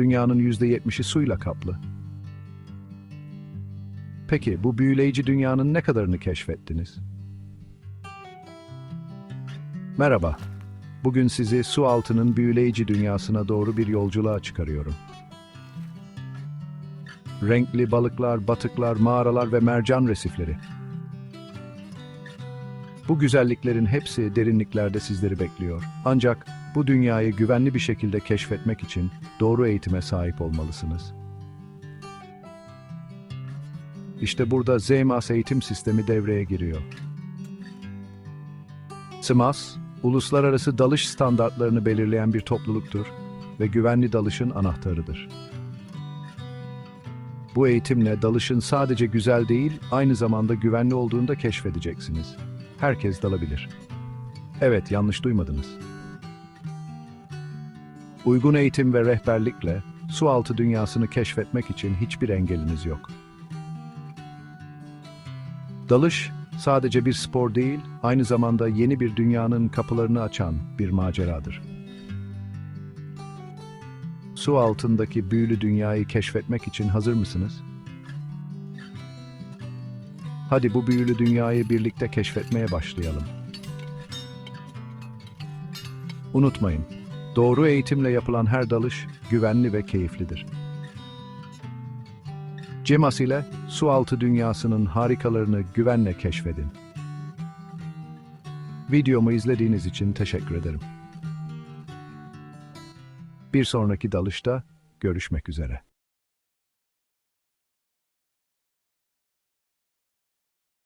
dünyanın %70'i suyla kaplı. Peki bu büyüleyici dünyanın ne kadarını keşfettiniz? Merhaba. Bugün sizi su altının büyüleyici dünyasına doğru bir yolculuğa çıkarıyorum. Renkli balıklar, batıklar, mağaralar ve mercan resifleri. Bu güzelliklerin hepsi derinliklerde sizleri bekliyor. Ancak bu dünyayı güvenli bir şekilde keşfetmek için doğru eğitime sahip olmalısınız. İşte burada ZMAS eğitim sistemi devreye giriyor. SMAS, uluslararası dalış standartlarını belirleyen bir topluluktur ve güvenli dalışın anahtarıdır. Bu eğitimle dalışın sadece güzel değil, aynı zamanda güvenli olduğunu da keşfedeceksiniz. Herkes dalabilir. Evet, yanlış duymadınız. Uygun eğitim ve rehberlikle su altı dünyasını keşfetmek için hiçbir engeliniz yok. Dalış sadece bir spor değil, aynı zamanda yeni bir dünyanın kapılarını açan bir maceradır. Su altındaki büyülü dünyayı keşfetmek için hazır mısınız? Hadi bu büyülü dünyayı birlikte keşfetmeye başlayalım. Unutmayın, doğru eğitimle yapılan her dalış güvenli ve keyiflidir. CEMAS ile su altı dünyasının harikalarını güvenle keşfedin. Videomu izlediğiniz için teşekkür ederim. Bir sonraki dalışta görüşmek üzere.